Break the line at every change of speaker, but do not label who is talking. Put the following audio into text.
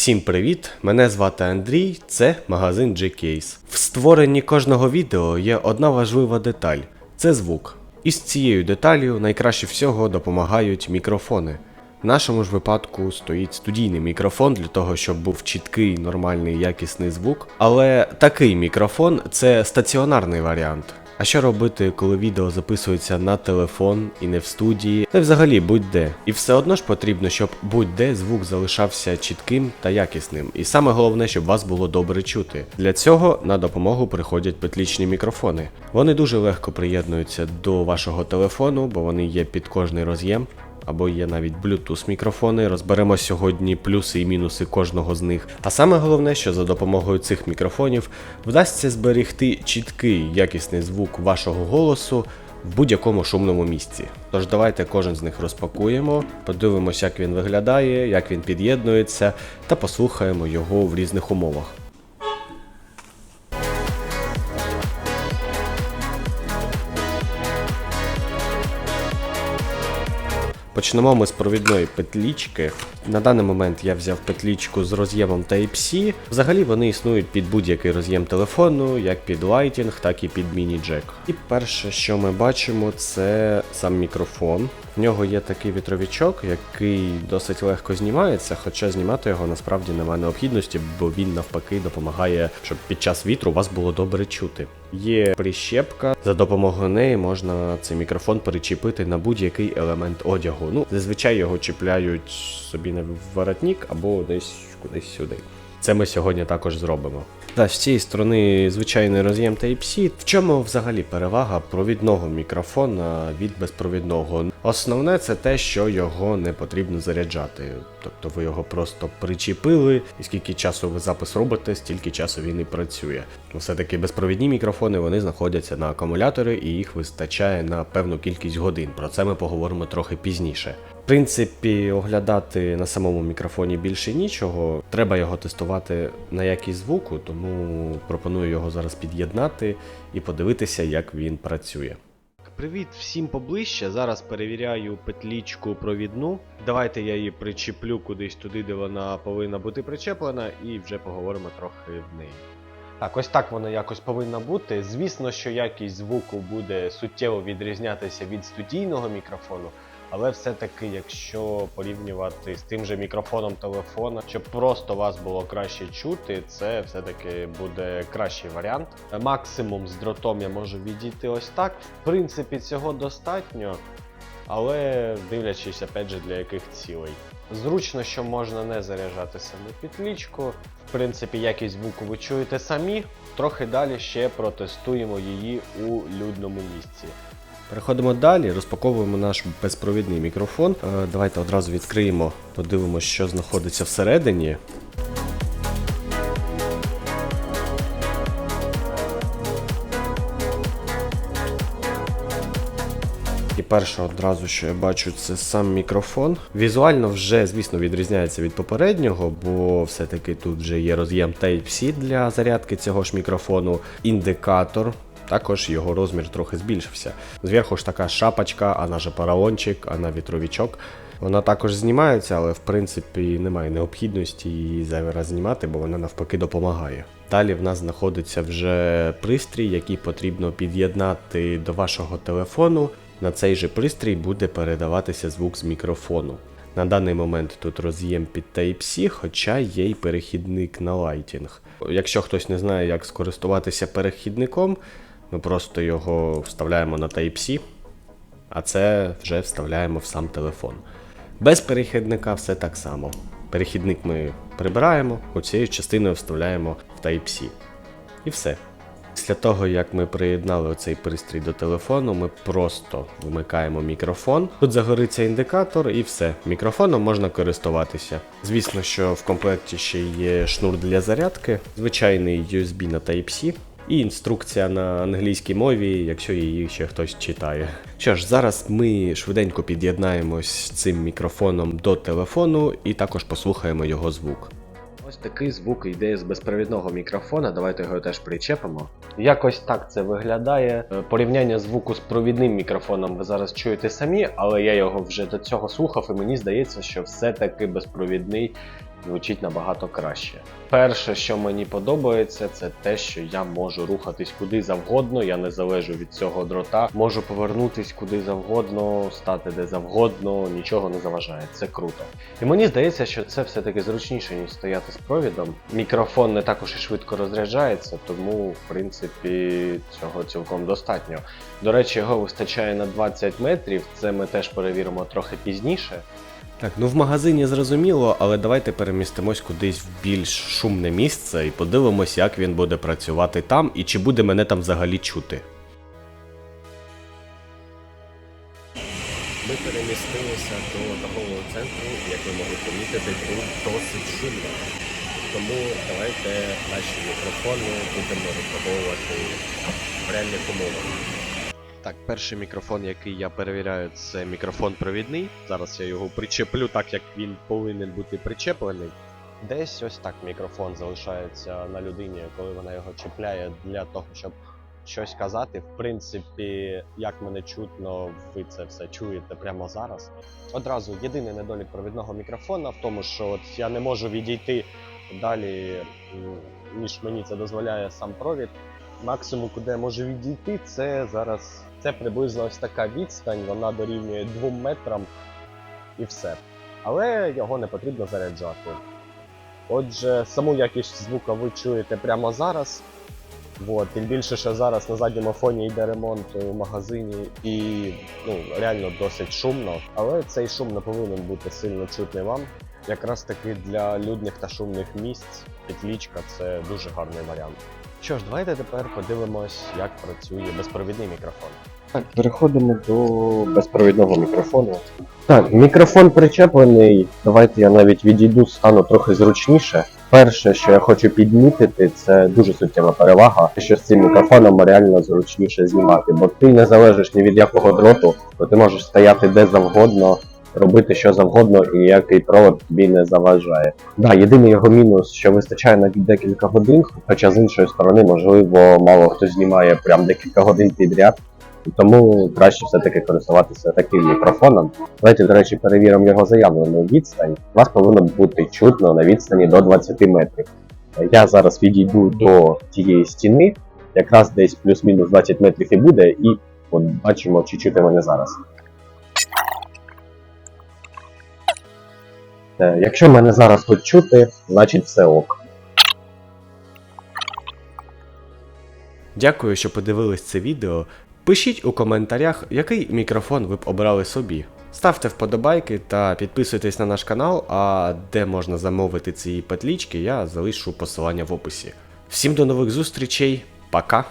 Всім привіт! Мене звати Андрій, це магазин G-Case. В створенні кожного відео є одна важлива деталь це звук. І з цією деталлю найкраще всього допомагають мікрофони. В нашому ж випадку стоїть студійний мікрофон для того, щоб був чіткий, нормальний, якісний звук. Але такий мікрофон це стаціонарний варіант. А що робити, коли відео записується на телефон і не в студії, та й взагалі будь-де. І все одно ж потрібно, щоб будь-де звук залишався чітким та якісним. І саме головне, щоб вас було добре чути. Для цього на допомогу приходять петлічні мікрофони. Вони дуже легко приєднуються до вашого телефону, бо вони є під кожний роз'єм. Або є навіть Bluetooth мікрофони. Розберемо сьогодні плюси і мінуси кожного з них. А саме головне, що за допомогою цих мікрофонів вдасться зберегти чіткий якісний звук вашого голосу в будь-якому шумному місці. Тож давайте кожен з них розпакуємо, подивимося, як він виглядає, як він під'єднується, та послухаємо його в різних умовах. Почнемо ми з провідної петлічки. На даний момент я взяв петлічку з роз'ємом Type-C. Взагалі вони існують під будь-який роз'єм телефону, як під Lighting, так і під міні-джек. І перше, що ми бачимо, це сам мікрофон. В нього є такий вітровічок, який досить легко знімається, хоча знімати його насправді немає необхідності, бо він навпаки допомагає, щоб під час вітру вас було добре чути. Є прищепка, за допомогою неї можна цей мікрофон перечепити на будь-який елемент одягу. Ну, зазвичай його чіпляють собі на воротник або десь кудись сюди. Це ми сьогодні також зробимо. Та з цієї сторони звичайний роз'єм Type-C. В чому взагалі перевага провідного мікрофона від безпровідного? Основне це те, що його не потрібно заряджати. Тобто ви його просто причепили, і скільки часу ви запис робите, стільки часу він і працює. Все-таки безпровідні мікрофони вони знаходяться на акумулятори і їх вистачає на певну кількість годин. Про це ми поговоримо трохи пізніше. Принципі, оглядати на самому мікрофоні більше нічого. Треба його тестувати на якість звуку, тому пропоную його зараз під'єднати і подивитися, як він працює. Привіт всім поближче. Зараз перевіряю петлічку провідну. Давайте я її причеплю кудись туди, де вона повинна бути причеплена, і вже поговоримо трохи в неї. Так, ось так вона якось повинна бути. Звісно, що якість звуку буде суттєво відрізнятися від студійного мікрофону. Але все-таки, якщо порівнювати з тим же мікрофоном телефона, щоб просто вас було краще чути, це все-таки буде кращий варіант. Максимум з дротом я можу відійти ось так. В принципі, цього достатньо, але дивлячись, опять же, для яких цілей. Зручно, що можна не заряджати саму петлічку. В принципі, якість звуку ви чуєте самі. Трохи далі ще протестуємо її у людному місці. Переходимо далі, розпаковуємо наш безпровідний мікрофон. Е, Давайте одразу відкриємо, подивимося, що знаходиться всередині. І перше одразу, що я бачу, це сам мікрофон. Візуально вже, звісно, відрізняється від попереднього, бо все-таки тут вже є роз'єм Type-C для зарядки цього ж мікрофону, індикатор. Також його розмір трохи збільшився. Зверху ж така шапочка, а же паралончик, а на вітровічок. Вона також знімається, але в принципі немає необхідності її зайвий раз знімати, бо вона навпаки допомагає. Далі в нас знаходиться вже пристрій, який потрібно під'єднати до вашого телефону. На цей же пристрій буде передаватися звук з мікрофону. На даний момент тут роз'єм під Type-C, хоча є й перехідник на Lighting. Якщо хтось не знає, як скористуватися перехідником, ми просто його вставляємо на Type-C, а це вже вставляємо в сам телефон. Без перехідника все так само. Перехідник ми прибираємо, оцією частиною вставляємо в Type-C. І все. Після того, як ми приєднали оцей пристрій до телефону, ми просто вмикаємо мікрофон. Тут загориться індикатор і все. Мікрофоном можна користуватися. Звісно, що в комплекті ще є шнур для зарядки, звичайний USB на Type-C. І інструкція на англійській мові, якщо її ще хтось читає. Що ж, зараз ми швиденько під'єднаємось цим мікрофоном до телефону і також послухаємо його звук. Ось такий звук йде з безпровідного мікрофона. Давайте його теж причепимо. Якось так це виглядає. Е, Порівняння звуку з провідним мікрофоном ви зараз чуєте самі, але я його вже до цього слухав, і мені здається, що все-таки безпровідний звучить набагато краще. Перше, що мені подобається, це те, що я можу рухатись куди завгодно, я не залежу від цього дрота, можу повернутись куди завгодно, стати де завгодно, нічого не заважає. Це круто. І мені здається, що це все-таки зручніше, ніж стояти з провідом. Мікрофон не також і швидко розряджається, тому в принципі цього цілком достатньо. До речі, його вистачає на 20 метрів. Це ми теж перевіримо трохи пізніше. Так, ну в магазині зрозуміло, але давайте перемістимось кудись в більш шумне місце і подивимось, як він буде працювати там і чи буде мене там взагалі чути. Ми перемістилися до торгового центру, як ви могли помітити, тут досить шумно. Тому давайте наші мікрофони будемо випробовувати в реальних умовах. Так, перший мікрофон, який я перевіряю, це мікрофон провідний. Зараз я його причеплю так, як він повинен бути причеплений. Десь ось так мікрофон залишається на людині, коли вона його чіпляє для того, щоб щось казати. В принципі, як мене чутно, ви це все чуєте прямо зараз. Одразу єдиний недолік провідного мікрофона в тому, що от я не можу відійти далі, ніж мені це дозволяє сам провід. Максимум, куди я можу відійти, це зараз це приблизно ось така відстань, вона дорівнює 2 метрам і все. Але його не потрібно заряджати. Отже, саму якість звука ви чуєте прямо зараз. Вот, тим більше, що зараз на задньому фоні йде ремонт у магазині і ну, реально досить шумно. Але цей шум не повинен бути сильно чутний вам. Якраз таки для людних та шумних місць петлічка це дуже гарний варіант. Що ж, давайте тепер подивимось, як працює безпровідний мікрофон. Так, переходимо до безпровідного мікрофону. Так, мікрофон причеплений. Давайте я навіть відійду, стану трохи зручніше. Перше, що я хочу підмітити, це дуже суттєва перевага, що з цим мікрофоном реально зручніше знімати, бо ти не залежиш ні від якого дроту, то ти можеш стояти де завгодно, робити що завгодно, і ніякий провод тобі не заважає. Да, єдиний його мінус, що вистачає на декілька годин, хоча з іншої сторони, можливо, мало хто знімає прям декілька годин підряд. Тому краще все-таки користуватися таким мікрофоном. Давайте, до речі, перевіримо його заявлену відстань. Вас повинно бути чутно на відстані до 20 метрів. Я зараз відійду до тієї стіни, якраз десь плюс-мінус 20 метрів і буде, і от бачимо, чи чути мене зараз. Якщо мене зараз хоч чути, значить все ок. Дякую, що подивились це відео. Пишіть у коментарях, який мікрофон ви б обрали собі. Ставте вподобайки та підписуйтесь на наш канал, а де можна замовити ці петлічки, я залишу посилання в описі. Всім до нових зустрічей, пока!